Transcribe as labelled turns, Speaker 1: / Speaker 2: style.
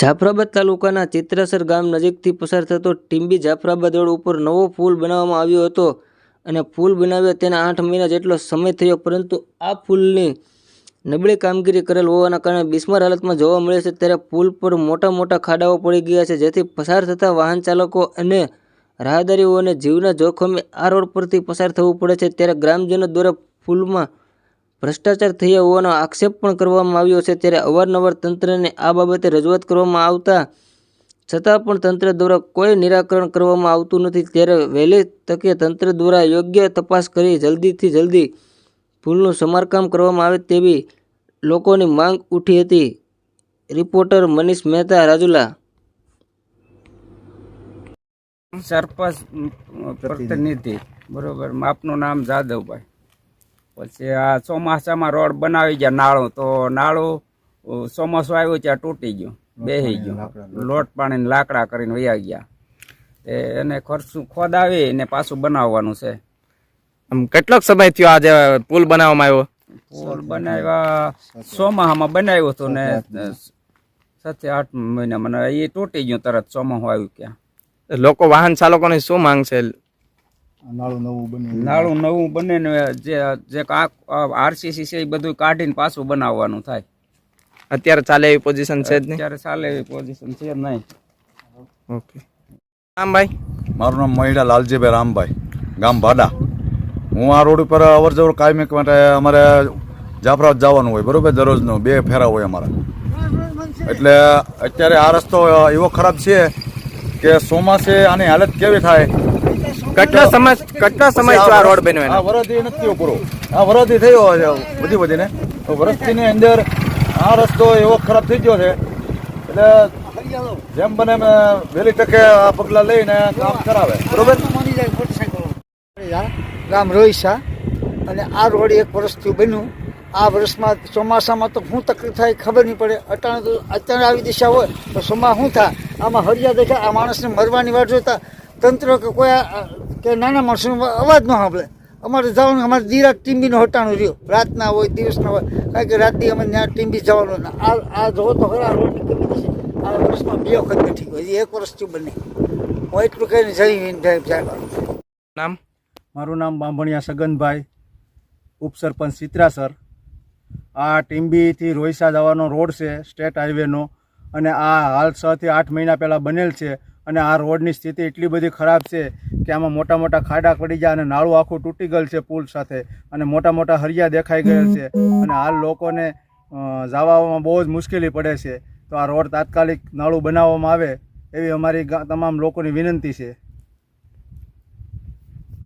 Speaker 1: જાફરાબાદ તાલુકાના ચિત્રાસર ગામ નજીકથી પસાર થતો ટીંબી જાફરાબાદ રોડ ઉપર નવો પુલ બનાવવામાં આવ્યો હતો અને પુલ બનાવ્યો તેના આઠ મહિના જેટલો સમય થયો, પરંતુ આ પુલની નબળી કામગીરી કરેલ હોવાના કારણે બિસ્માર હાલતમાં જોવા મળે છે. ત્યારે પુલ પર મોટા મોટા ખાડાઓ પડી ગયા છે, જેથી પસાર થતા વાહન ચાલકો અને રાહદારીઓને જીવના જોખમે આ રોડ પરથી પસાર થવું પડે છે. ત્યારે ગ્રામજનો દ્વારા પુલમાં ભ્રષ્ટાચાર થયા હોવાનો આક્ષેપ પણ કરવામાં આવ્યો છે ત્યારે અવારનવાર તંત્રને આ બાબતે રજૂઆત કરવામાં આવતા છતાં પણ તંત્ર દ્વારા કોઈ નિરાકરણ કરવામાં આવતું નથી. ત્યારે વહેલી તકે તંત્ર દ્વારા યોગ્ય તપાસ કરી જલ્દીથી જલ્દી પુલનું સમારકામ કરવામાં આવે તેવી લોકોની માંગ ઉઠી હતી. રિપોર્ટર મનીષ મહેતા રાજુલા.
Speaker 2: સરપંચ પ્રતિનિધિ. બરોબર. આપનું નામ જાદવભાઈ. પછી આ ચોમાસામાં રોડ બનાવી ગયા નાળું તો નાળું ચોમાસું આવ્યું ત્યાં તૂટી ગયું બેહી ગયું. લોટ પાણીને લાકડા કરીને વયા ગયા. તે એને ખર્ચું ખોદાવી ને પાછું બનાવવાનું છે.
Speaker 3: આમ કેટલોક સમય થયો આજે પુલ બનાવવામાં આવ્યો?
Speaker 2: પુલ બનાવ્યા ચોમાસામાં બનાવ્યું હતું ને સાત આઠ મહિના મને એ તૂટી ગયું તરત ચોમાસું આવ્યું ક્યાં
Speaker 3: લોકો વાહન ચાલકોની શું માંગ છે?
Speaker 2: નાળું નવું બને ને જે જે આરસીસી છે એ બધું કાઢીને પાછું બનાવવાનું થાય.
Speaker 3: અત્યારે ચાલે એવી પોઝિશન છે જ નહીં?
Speaker 2: અત્યારે ચાલે એવી પોઝિશન છે નહીં.
Speaker 3: ઓકે. રામભાઈ
Speaker 4: મારું નામ મહિડા લાલજીભાઈ રામભાઈ ગામ ભાડા. હું આ રોડ ઉપર અવર જવર કાયમિક માટે અમારે જાફરાબાદ જવાનું હોય બરોબર? દરરોજનું બે ફેરા હોય અમારા. એટલે અત્યારે આ રસ્તો એવો ખરાબ છે કે ચોમાસે આની હાલત કેવી થાય?
Speaker 3: કેટલા સમય કેટલા સમય આ રોડ બન્યો
Speaker 4: આ
Speaker 3: એનો
Speaker 4: વરદી નથી પૂરો આ વરદી થયો છે બધી બધીને. તો વરસતીની અંદર આ રસ્તો એવો ખરાબ થઈ ગયો છે. એટલે જેમ બને વહેલી તકે આ પગલાં લઈને કામ કરાવે. બરોબર?
Speaker 5: ગામ શાહ અને આ રોડ એક વર્ષથી બન્યું. આ વર્ષમાં ચોમાસામાં તો શું તકલીફ થાય ખબર નહીં પડે. અટાણે તો અત્યારે આવી દિશા હોય તો ચોમા શું થાય? આમાં હરિયા દેખાય આ માણસને મરવાની વાત જોતા તંત્ર કે કોઈ આ- કે નાના માણસોનો અવાજ ન સાંભળે. અમારે જવાનું અમારે દીરા ટીમ્બીનો હટાણું રહ્યો. રાતના હોય દિવસના હોય. કારણ કે રાતથી અમે ત્યાં ટીમ્બી જવાનું આ આ જોવો તો ખરા રોડની કમી છે આ વર્ષમાં બે વખત બેઠી હોય. એક વર્ષથી બને. હું એટલું કહીને જઈ જાય
Speaker 3: નામ?
Speaker 6: મારું નામ બાંભણિયા સગનભાઈ ઉપસરપંચ ચિત્રાસર આ ટીમ્બીથી રોઈસા જવાનો રોડ છે સ્ટેટ હાઈવેનો. અને આ હાલ છથી આઠ મહિના પહેલાં બનેલ છે. અને આ રોડની સ્થિતિ એટલી બધી ખરાબ છે કે આમાં મોટા મોટા ખાડા પડી ગયા અને નાળું આખું તૂટી ગયેલ છે પુલ સાથે અને મોટા મોટા હરિયા દેખાઈ ગયેલ છે અને હાલ લોકોને જવામાં બહુ જ મુશ્કેલી પડે છે. તો આ રોડ તાત્કાલિક નાળું બનાવવામાં આવે એવી અમારી તમામ લોકોની વિનંતી છે.